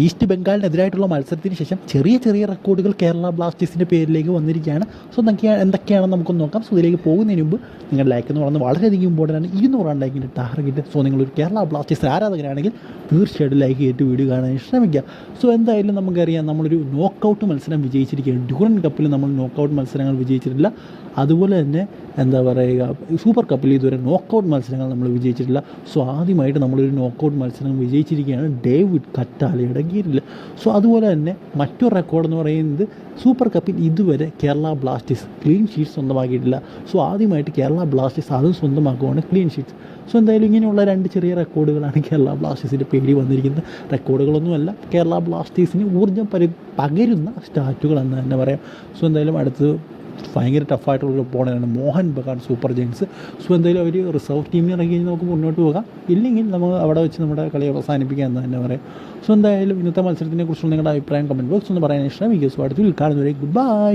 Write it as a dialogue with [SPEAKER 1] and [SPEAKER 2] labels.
[SPEAKER 1] East ബംഗാളിനെതിരായിട്ടുള്ള മത്സരത്തിന് ശേഷം ചെറിയ ചെറിയ റെക്കോർഡുകൾ കേരള ബ്ലാസ്റ്റേഴ്സിന്റെ പേരിലേക്ക് വന്നിരിക്കുകയാണ്. സോ എന്തൊക്കെയാണ് എന്തൊക്കെയാണെന്ന് നമുക്കൊന്ന് നോക്കാം. സോ ഇതിലേക്ക് പോകുന്നതിന് മുമ്പ് നിങ്ങളുടെ ലൈക്ക് എന്ന് പറയുന്നത് വളരെയധികം ഇമ്പോർട്ടന്റ് ആണ്. ഇരുന്നൂറാണ് ലൈക്കിന്റെ ടാർഗറ്റ് സോ നിങ്ങളൊരു കേരള ബ്ലാസ്റ്റേഴ്സ് ആരാധകരാണെങ്കിൽ തീർച്ചയായിട്ടും ലൈക്ക് ചെയ്തിട്ട് വീഡിയോ കാണാൻ ശ്രമിക്കുക. സോ എന്തായാലും നമുക്കറിയാം നമ്മളൊരു നോക്കൗട്ട് മത്സരം വിജയിച്ചിരിക്കുകയാണ്. ഡ്യൂറൻ കപ്പിൽ നമ്മൾ നോക്കൗട്ട് മത്സരങ്ങൾ വിജയിച്ചിട്ടില്ല. അതുപോലെ തന്നെ എന്താ പറയുക സൂപ്പർ കപ്പിൽ ഇതുവരെ നോക്കൗട്ട് മത്സരങ്ങൾ നമ്മൾ വിജയിച്ചിട്ടില്ല. സോ ആദ്യമായിട്ട് നമ്മളൊരു നോക്കൗട്ട് മത്സരം വിജയിച്ചിരിക്കുകയാണ്. ഡേവിഡ് കറ്റാലയുടെ കീഴിൽ സോ അതുപോലെ തന്നെ മറ്റൊരു റെക്കോർഡ് എന്ന് പറയുന്നത് സൂപ്പർ കപ്പിൽ ഇതുവരെ കേരള ബ്ലാസ്റ്റേഴ്സ് ക്ലീൻ ഷീറ്റ് സ്വന്തമാക്കിയിട്ടില്ല. സോ ആദ്യമായിട്ട് കേരള ബ്ലാസ്റ്റേഴ്സ് അതും സ്വന്തമാക്കുവാണ് ക്ലീൻ ഷീറ്റ്സ് സോ എന്തായാലും ഇങ്ങനെയുള്ള രണ്ട് ചെറിയ റെക്കോർഡുകളാണ് കേരള ബ്ലാസ്റ്റേഴ്സിന്റെ പേരിൽ വന്നിരിക്കുന്നത്. റെക്കോർഡുകളൊന്നുമല്ല കേരള ബ്ലാസ്റ്റേഴ്സിന് ഊർജം പരി പകരുന്ന സ്റ്റാറ്റുകൾ എന്ന് തന്നെ പറയാം. സോ എന്തായാലും അടുത്തത് ഭയങ്കര ടഫായിട്ടുള്ള പോണനാണ് Mohun Bagan super giants. So എന്തായാലും അവർ റിസർവ് ടീമിന് ഇറങ്ങി നമുക്ക് മുന്നോട്ട് പോകാം. ഇല്ലെങ്കിൽ നമുക്ക് അവിടെ വെച്ച് നമ്മുടെ കളി അവസാനിപ്പിക്കാം എന്ന് തന്നെ പറയാം. സോ എന്തായാലും ഇന്നത്തെ മത്സരത്തിനെ കുറിച്ചുള്ള നിങ്ങളുടെ അഭിപ്രായം കമന്റ് ബോക്സ് ഒന്ന് പറയാൻ ശ്രമിക്കുക സോ അടുത്ത് കാണുന്നവരെ ഗുഡ് ബൈ